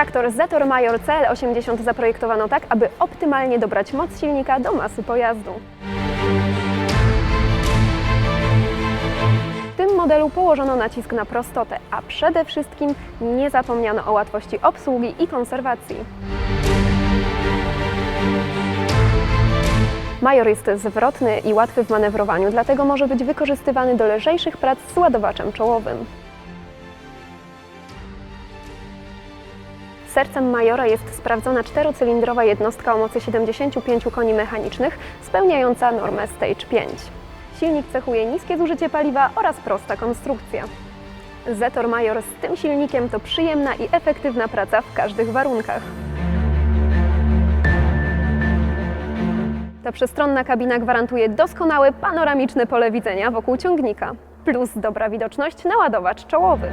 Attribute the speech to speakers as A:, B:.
A: Traktor Zetor Major CL80 zaprojektowano tak, aby optymalnie dobrać moc silnika do masy pojazdu. W tym modelu położono nacisk na prostotę, a przede wszystkim nie zapomniano o łatwości obsługi i konserwacji. Major jest zwrotny i łatwy w manewrowaniu, dlatego może być wykorzystywany do lżejszych prac z ładowaczem czołowym. Sercem Majora jest sprawdzona czterocylindrowa jednostka o mocy 75 koni mechanicznych, spełniająca normę Stage 5. Silnik cechuje niskie zużycie paliwa oraz prosta konstrukcja. Zetor Major z tym silnikiem to przyjemna i efektywna praca w każdych warunkach. Ta przestronna kabina gwarantuje doskonałe panoramiczne pole widzenia wokół ciągnika, plus dobra widoczność na ładowacz czołowy.